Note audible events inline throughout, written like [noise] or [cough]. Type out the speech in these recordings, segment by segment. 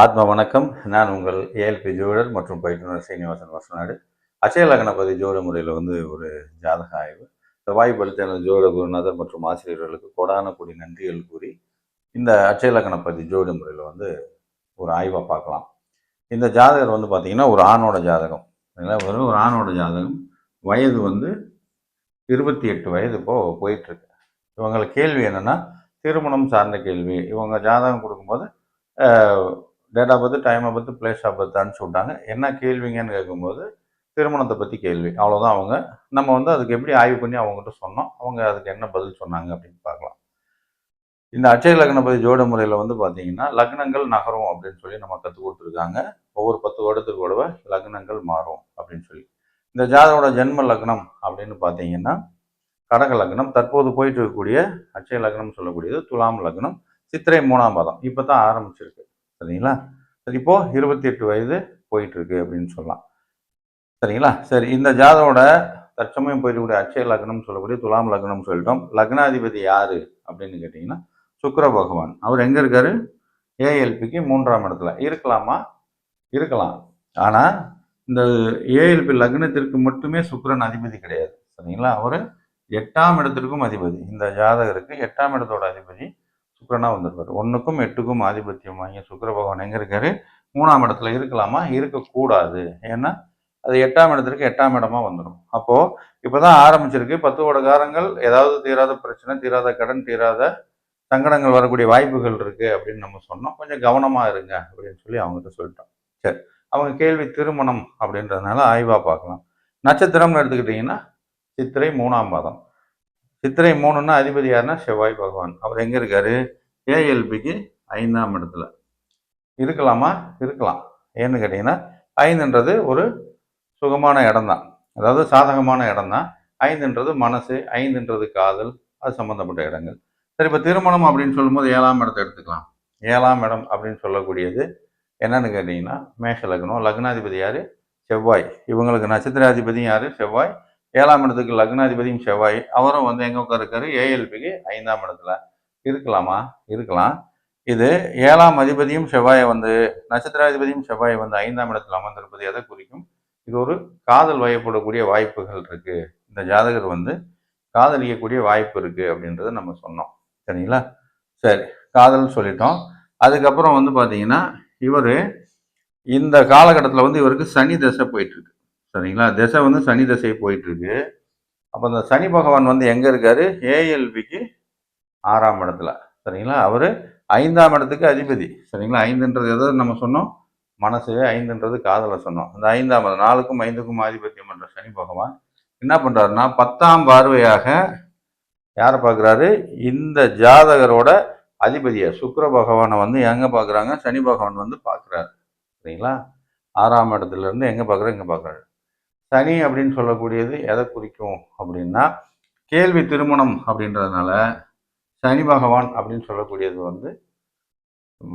ஆத்ம வணக்கம். நான் உங்கள் ஏஎல்பி ஜோடர் மற்றும் பயிற்றுனர் சீனிவாசன் வசநாடு. அச்சய லக்னபதி ஜோட முறையில் வந்து ஒரு ஜாதக ஆய்வு. இந்த வாய்ப்படுத்த எனது ஜோட குருநாதர் மற்றும் ஆசிரியர்களுக்கு கொடான கூடி நன்றிகள் கூறி இந்த அச்சய லக்னபதி ஜோட முறையில் வந்து ஒரு ஆய்வாக பார்க்கலாம். இந்த ஜாதகர் வந்து பார்த்தீங்கன்னா ஒரு ஆணோட ஜாதகம். ஒரு ஆணோட ஜாதகம். வயது வந்து இருபத்தி எட்டு வயது இப்போ போயிட்டுருக்கு. இவங்களுக்கு கேள்வி என்னென்னா திருமணம் சார்ந்த கேள்வி. இவங்க ஜாதகம் கொடுக்கும்போது date of birth time of birth place of birth அனுப்பிச்சு விட்டாங்க என்ன கேள்விங்கன்னு கேட்கும்போது திருமணத்தை பற்றி கேள்வி. அவ்வளோதான் அவங்க. நம்ம வந்து அதுக்கு எப்படி ஆய்வு பண்ணி அவங்ககிட்ட சொன்னோம். அவங்க அதுக்கு என்ன பதில் சொன்னாங்க அப்படின்னு பார்க்கலாம். இந்த அச்சய லக்னபதி ஜோட முறையில் வந்து பார்த்தீங்கன்னா லக்னங்கள் நகரும் அப்படின்னு சொல்லி நம்ம கற்றுக் கொடுத்துருக்காங்க. ஒவ்வொரு பத்து வருடத்துக்கு கூடவே லக்னங்கள் மாறும் அப்படின்னு சொல்லி. இந்த ஜாதகோட ஜென்ம லக்னம் அப்படின்னு பார்த்தீங்கன்னா கடக லக்னம் தற்போது போயிட்டு இருக்கக்கூடிய அச்சய லக்னம் சொல்லக்கூடியது துலாம் லக்னம் சித்திரை மூணாம் பாதம். இப்போ தான் ஆரம்பிச்சிருக்கு. சரிங்களா? சரி இப்போ இருபத்தி எட்டு வயது போயிட்டு இருக்கு அப்படின்னு சொல்லலாம். சரிங்களா? சரி இந்த ஜாதகோட தற்சமயம் போயிடக்கூடிய அச்சய லக்னம் சொல்லக்கூடிய துலாம் லக்னம் சொல்லிட்டோம். லக்னாதிபதி யாரு அப்படின்னு கேட்டிங்கன்னா சுக்கர பகவான். அவர் எங்கே இருக்காரு? ஏஎல்பிக்கு மூன்றாம் இடத்துல. இருக்கலாமா? இருக்கலாம். ஆனால் இந்த ஏஎல்பி லக்னத்திற்கு மட்டுமே சுக்கரன் அதிபதி கிடையாது. சரிங்களா? அவர் எட்டாம் இடத்திற்கும் அதிபதி. இந்த ஜாதகருக்கு எட்டாம் இடத்தோட அதிபதி சுக்கரனாக வந்திருப்பாரு. ஒன்றுக்கும் எட்டுக்கும் ஆதிபத்தியம் வாங்கி சுக்கர பகவான் எங்கே இருக்காரு? மூணாம் இடத்துல இருக்கலாமா? இருக்கக்கூடாது. ஏன்னா அது எட்டாம் இடத்திற்கு எட்டாம் இடமா வந்துடும் அப்போ இப்போதான் ஆரம்பிச்சிருக்கு. பத்து காரங்கள் ஏதாவது தீராத பிரச்சனை தீராத கடன் தீராத சங்கடங்கள் வரக்கூடிய வாய்ப்புகள் இருக்கு அப்படின்னு நம்ம சொன்னோம். கொஞ்சம் கவனமா இருங்க அப்படின்னு சொல்லி அவங்ககிட்ட சொல்லிட்டோம். சரி அவங்க கேள்வி திருமணம் அப்படின்றதுனால ஆய்வா பார்க்கலாம். நட்சத்திரம்னு எடுத்துக்கிட்டிங்கன்னா சித்திரை மூணாம் பாதம். சித்திரை மூணுன்னா அதிபதி யாருன்னா? செவ்வாய் பகவான். அவர் எங்கே இருக்காரு? ஏஎல்பிக்கு ஐந்தாம் இடத்துல. இருக்கலாமா? இருக்கலாம். ஏன்னு கேட்டிங்கன்னா ஐந்துன்றது ஒரு சுகமான இடம்தான். அதாவது சாதகமான இடம்தான். ஐந்துன்றது மனசு ஐந்துன்றது காதல் அது சம்மந்தப்பட்ட இடங்கள். சரி இப்போ திருமணம் அப்படின்னு சொல்லும்போது ஏழாம் இடத்தை எடுத்துக்கலாம். ஏழாம் இடம் அப்படின்னு சொல்லக்கூடியது என்னன்னு கேட்டிங்கன்னா மேஷ லக்னம். லக்னாதிபதி யார்? செவ்வாய். இவங்களுக்கு நட்சத்திராதிபதியும் யார்? செவ்வாய். ஏழாம் இடத்துக்கு லக்னாதிபதியும் செவ்வாய். அவரும் வந்து எங்கே உட்காருக்காரு ஏஎல்பிக்கு ஐந்தாம் இடத்துல. இருக்கலாமா? இருக்கலாம். இது ஏழாம் அதிபதியும் செவ்வாயை வந்து நட்சத்திராதிபதியும் செவ்வாய் வந்து ஐந்தாம் இடத்துல அமர்ந்திருப்பது எதை குறிக்கும்? இது ஒரு காதல் வயப்படக்கூடிய வாய்ப்புகள் இருக்கு. இந்த ஜாதகர் வந்து காதலிக்கக்கூடிய வாய்ப்பு இருக்கு அப்படின்றத நம்ம சொன்னோம். சரிங்களா? சரி காதல் சொல்லிட்டோம். அதுக்கப்புறம் வந்து பார்த்தீங்கன்னா இவர் இந்த காலகட்டத்தில் வந்து இவருக்கு சனி தசை போயிட்டு இருக்கு. சரிங்களா? திசை வந்து சனி தசை போயிட்டுருக்கு. அப்போ இந்த சனி பகவான் வந்து எங்கே இருக்காரு? ஏஎல்பிக்கு ஆறாம் இடத்துல. சரிங்களா? அவர் ஐந்தாம் இடத்துக்கு அதிபதி. சரிங்களா? ஐந்துன்றது எதோ நம்ம சொன்னோம்? மனசு ஐந்துன்றது காதலை சொன்னோம். அந்த ஐந்தாம் இடம் நாலுக்கும் ஐந்துக்கும் ஆதிபத்தியம் பண்ணுற சனி பகவான் என்ன பண்ணுறாருன்னா பத்தாம் பார்வையாக யாரை பார்க்குறாரு இந்த ஜாதகரோட அதிபதியை. சுக்கர பகவானை வந்து எங்கே பார்க்குறாங்க சனி பகவான் வந்து பார்க்குறாரு சரிங்களா? ஆறாம் இடத்துலேருந்து எங்கே பார்க்குறாரு இங்கே பார்க்குறாரு சனி அப்படின்னு சொல்லக்கூடியது எதை குறிக்கும் அப்படின்னா கேள்வி திருமணம் அப்படின்றதுனால சனி பகவான் அப்படின்னு சொல்லக்கூடியது வந்து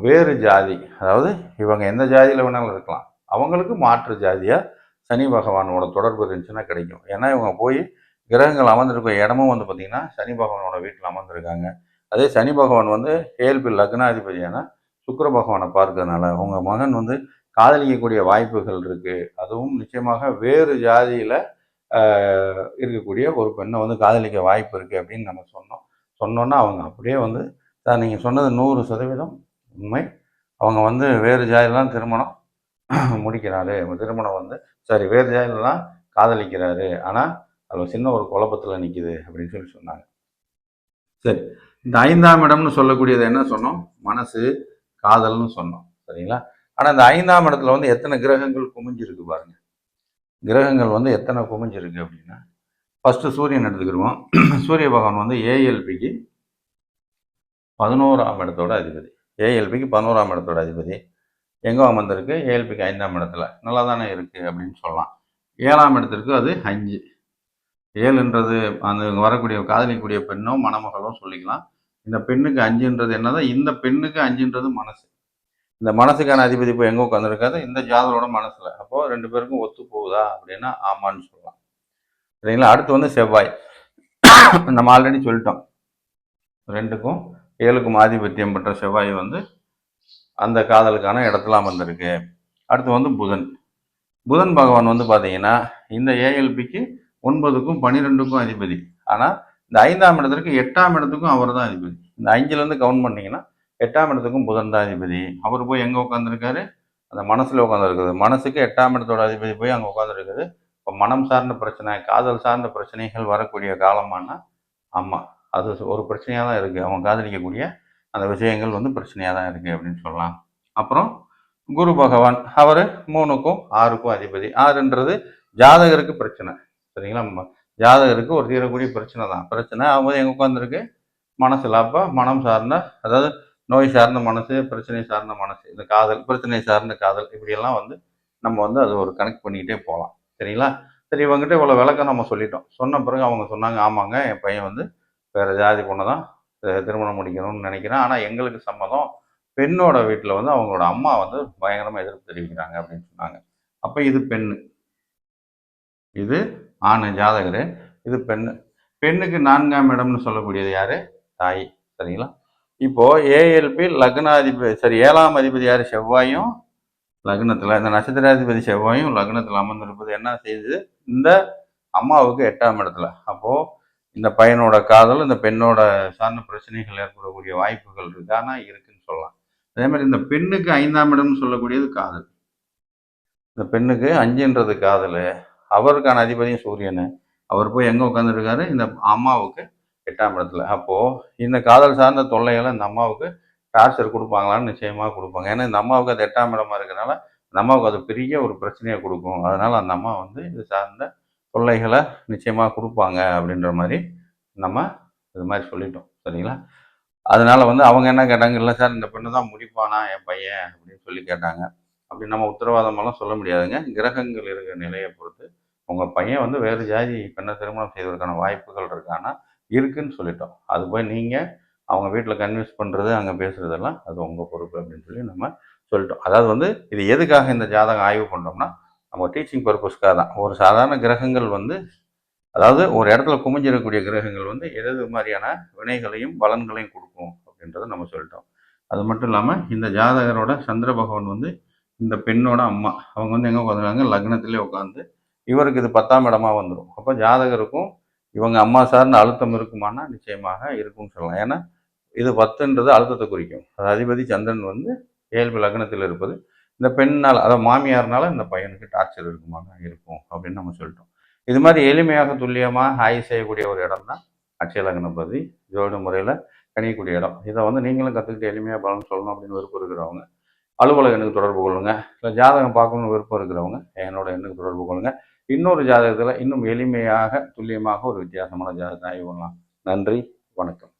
வேறு ஜாதி. அதாவது இவங்க எந்த ஜாதியில் வேணாலும் இருக்கலாம். அவங்களுக்கு மாற்று ஜாதியாக சனி பகவானோட தொடர்பு இருந்துச்சுன்னா கிடைக்கும். ஏன்னா இவங்க போய் கிரகங்கள் அமர்ந்திருக்க இடமும் வந்து பார்த்திங்கன்னா சனி பகவானோட வீட்டில் அமர்ந்திருக்காங்க. அதே சனி பகவான் வந்து ஏழ்பி லக்னாதிபதியான சுக்கர பகவானை பார்க்கறதுனால உங்கள் மகன் வந்து காதலிக்கக்கூடிய வாய்ப்புகள் இருக்குது அதுவும் நிச்சயமாக வேறு ஜாதியில் இருக்கக்கூடிய ஒரு பெண்ணை வந்து காதலிக்க வாய்ப்பு இருக்குது அப்படின்னு நம்ம சொன்னோம். சொன்னோன்னா அவங்க அப்படியே வந்து சார் நீங்கள் சொன்னது நூறு சதவீதம் உண்மை. அவங்க வந்து வேறு ஜாதிலாம் திருமணம் முடிக்கிறாரு. திருமணம் வந்து சரி வேறு ஜாதியிலலாம் காதலிக்கிறாரு. ஆனால் அதில் சின்ன ஒரு குழப்பத்தில் நிற்கிது அப்படின்னு சொல்லி சொன்னாங்க. சரி இந்த ஐந்தாம் இடம்னு சொல்லக்கூடியது என்ன சொன்னோம்? மனசு காதல்னு சொன்னோம். சரிங்களா? ஆனால் இந்த ஐந்தாம் இடத்துல வந்து எத்தனை கிரகங்கள் குமிஞ்சிருக்கு பாருங்க. கிரகங்கள் வந்து எத்தனை குமிஞ்சிருக்கு அப்படின்னா ஃபஸ்ட்டு சூரியன் எடுத்துக்கிடுவோம். [clears throat] சூரிய பகவான் வந்து ஏஎல்பிக்கு பதினோராம் இடத்தோட அதிபதி. ஏஎல்பிக்கு பதினோராம் இடத்தோட அதிபதி. எங்கே அமர்ந்திருக்கு? ஏஎல்பிக்கு ஐந்தாம் இடத்துல. நல்லா தானே இருக்குது அப்படின்னு சொல்லலாம். ஏழாம் இடத்திற்கு அது அஞ்சு. ஏழுன்றது அந்த வரக்கூடிய காதலிக்கக்கூடிய பெண்ணோ மணமகளோ சொல்லிக்கலாம். இந்த பெண்ணுக்கு அஞ்சுன்றது என்னதான்? இந்த பெண்ணுக்கு அஞ்சுன்றது மனசு. இந்த மனசுக்கான அதிபதி இப்போ எங்கே உட்காந்துருக்காது இந்த ஜாதகரோட மனசில். அப்போது ரெண்டு பேருக்கும் ஒத்து போகுதா அப்படின்னா ஆமான்னு சொல்லலாம். சரிங்களா? அடுத்து வந்து செவ்வாய். நம்ம ஆல்ரெடி சொல்லிட்டோம். ரெண்டுக்கும் ஏழுக்கும் ஆதிபத்தியம் பெற்ற செவ்வாய் வந்து அந்த காதலுக்கான இடத்துலாம் வந்திருக்கு. அடுத்து வந்து புதன். புதன் பகவான் வந்து பார்த்தீங்கன்னா இந்த ஏஎல்பிக்கு ஒன்பதுக்கும் பன்னிரெண்டுக்கும் அதிபதி. ஆனால் இந்த ஐந்தாம் இடத்திற்கு எட்டாம் இடத்துக்கும் அவர் தான் அதிபதி. இந்த அஞ்சுலேருந்து கவுண்ட் பண்ணிங்கன்னா எட்டாம் இடத்துக்கும் புதன் தான் அதிபதி. அவர் போய் எங்கே உட்காந்துருக்காரு அந்த மனசில் உட்காந்துருக்குது மனசுக்கு எட்டாம் இடத்தோட அதிபதி போய் அங்கே உட்காந்துருக்குது இப்போ மனம் சார்ந்த பிரச்சனை காதல் சார்ந்த பிரச்சனைகள் வரக்கூடிய காலமானா ஆமாம் அது ஒரு பிரச்சனையாக தான் இருக்குது அவங்க காதலிக்கக்கூடிய அந்த விஷயங்கள் வந்து பிரச்சனையாக தான் இருக்குது அப்படின்னு சொல்லலாம். அப்புறம் குரு பகவான் அவர் மூணுக்கும் ஆறுக்கும் அதிபதி. ஆறுன்றது ஜாதகருக்கு பிரச்சனை. சரிங்களா? ஜாதகருக்கு ஒரு தீரக்கூடிய பிரச்சனை தான் பிரச்சனை அவங்க எங்கே உட்காந்துருக்கு மனசில். அப்போ மனம் சார்ந்த அதாவது நோய் சார்ந்த மனசு பிரச்சனை சார்ந்த மனசு இந்த காதல் பிரச்சனை சார்ந்த காதல் இப்படியெல்லாம் வந்து நம்ம வந்து அது ஒரு கனெக்ட் பண்ணிக்கிட்டே போகலாம். சரிங்களா? சரி இவங்ககிட்ட இவ்வளோ விளக்கம் நம்ம சொல்லிட்டோம். சொன்ன பிறகு அவங்க சொன்னாங்க ஆமாங்க என் பையன் வந்து வேறு ஜாதி பொண்ணை தான் திருமணம் முடிக்கணும்னு நினைக்கிறேன். ஆனால் எங்களுக்கு சம்மதம். பெண்ணோட வீட்டில் வந்து அவங்களோட அம்மா வந்து பயங்கரமாக எதிர்ப்பு தெரிவிக்கிறாங்க அப்படின்னு சொன்னாங்க. அப்போ இது பெண்ணு. இது ஆண் ஜாதகர். இது பெண்ணு. பெண்ணுக்கு நான்காம் இடம்னு சொல்லக்கூடியது யார்? தாய். சரிங்களா? இப்போ ஏஎல்பி லக்னாதிபதி சரி ஏழாம் அதிபதி யார்? செவ்வாயும் லக்னத்தில். இந்த நட்சத்திராதிபதி செவ்வாயும் லக்னத்தில் அமர்ந்திருப்பது என்ன செய்யுது இந்த அம்மாவுக்கு எட்டாம் இடத்துல. அப்போது இந்த பையனோட காதல் இந்த பெண்ணோட சார்ந்த பிரச்சனைகள் ஏற்படக்கூடிய வாய்ப்புகள் இருக்கு. ஆனால் இருக்குன்னு சொல்லலாம். அதே மாதிரி இந்த பெண்ணுக்கு ஐந்தாம் இடம்னு சொல்லக்கூடியது காதல். இந்த பெண்ணுக்கு அஞ்சுன்றது காதல். அவருக்கான அதிபதியும் சூரியன். அவர் போய் எங்கே உட்காந்துருக்காரு இந்த அம்மாவுக்கு எட்டாம் இடத்துல. அப்போது இந்த காதல் சார்ந்த தொல்லைகளை இந்த அம்மாவுக்கு டார்ச்சர் கொடுப்பாங்களான்னு நிச்சயமாக கொடுப்பாங்க. ஏன்னா இந்த அம்மாவுக்கு அது எட்டாம் இடமா இருக்கிறதுனால இந்த அம்மாவுக்கு அது பெரிய ஒரு பிரச்சனையை கொடுக்கும். அதனால் அந்த அம்மா வந்து இது சார்ந்த தொல்லைகளை நிச்சயமாக கொடுப்பாங்க அப்படின்ற மாதிரி நம்ம இது மாதிரி சொல்லிட்டோம். சரிங்களா? அதனால வந்து அவங்க என்ன கேட்டாங்க இல்லை சார் இந்த பெண்ணு தான் முடிப்பானா என் பையன்? அப்படின்னு சொல்லி கேட்டாங்க. அப்படி நம்ம உத்தரவாதமெல்லாம் சொல்ல முடியாதுங்க. கிரகங்கள் இருக்கிற நிலையை பொறுத்து உங்கள் பையன் வந்து வேறு ஜாதி பெண்ணை திருமணம் செய்வதற்கான வாய்ப்புகள் இருக்கானா இருக்குன்னு சொல்லிட்டோம். அது போய் நீங்கள் அவங்க வீட்டில் கன்வின்ஸ் பண்ணுறது அங்கே பேசுகிறதெல்லாம் அது உங்கள் பொறுப்பு அப்படின்னு சொல்லி நம்ம சொல்லிட்டோம். அதாவது வந்து இது எதுக்காக இந்த ஜாதகம் ஆய்வு பண்ணோம்னா நம்ம டீச்சிங் பர்பஸ்க்காக தான். ஒரு சாதாரண கிரகங்கள் வந்து அதாவது ஒரு இடத்துல குமிஞ்சிடக்கூடிய கிரகங்கள் வந்து எது எது மாதிரியான வினைகளையும் பலன்களையும் கொடுக்கும் அப்படின்றத நம்ம சொல்லிட்டோம். அது மட்டும் இல்லாமல் இந்த ஜாதகரோட சந்திர பகவான் வந்து இந்த பெண்ணோட அம்மா அவங்க வந்து எங்கே உட்காந்துருக்காங்க லக்னத்திலே உட்காந்து இவருக்கு இது பத்தாம் இடமா வந்துடும் அப்போ ஜாதகருக்கும் இவங்க அம்மா சார்ந்த அழுத்தம் இருக்குமானா நிச்சயமாக இருக்கும்னு சொல்லலாம். ஏன்னா இது பத்துன்றது அழுத்தத்தை குறிக்கும். அது அதிபதி சந்திரன் வந்து ஏழ்பு லக்னத்தில் இருப்பது. இந்த பெண்ணால் அதாவது மாமியார்னால இந்த பையனுக்கு டார்ச்சர் இருக்குமானா இருக்கும் அப்படின்னு நம்ம சொல்லிட்டோம். இது மாதிரி எளிமையாக துல்லியமாக ஆய்வு செய்யக்கூடிய ஒரு இடம் தான் அட்சய லக்னபதி. ஜோடு முறையில் கணியக்கூடிய இடம். இதை வந்து நீங்களும் கற்றுக்கிட்டு எளிமையாக பலன் சொல்லணும் அப்படின்னு விருப்பம் இருக்கிறவங்க அலுவலக எண்ணுக்கு தொடர்பு கொள்ளுங்கள் இல்லை ஜாதகம் பார்க்கணும்னு விருப்பம் இருக்கிறவங்க என்னோட எண்ணுக்கு தொடர்பு கொள்ளுங்கள் இன்னொரு ஜாதகத்தில் இன்னும் எளிமையாக துல்லியமாக ஒரு வித்தியாசமான ஜாதகத்தை ஆய்வு பண்ணலாம். நன்றி வணக்கம்.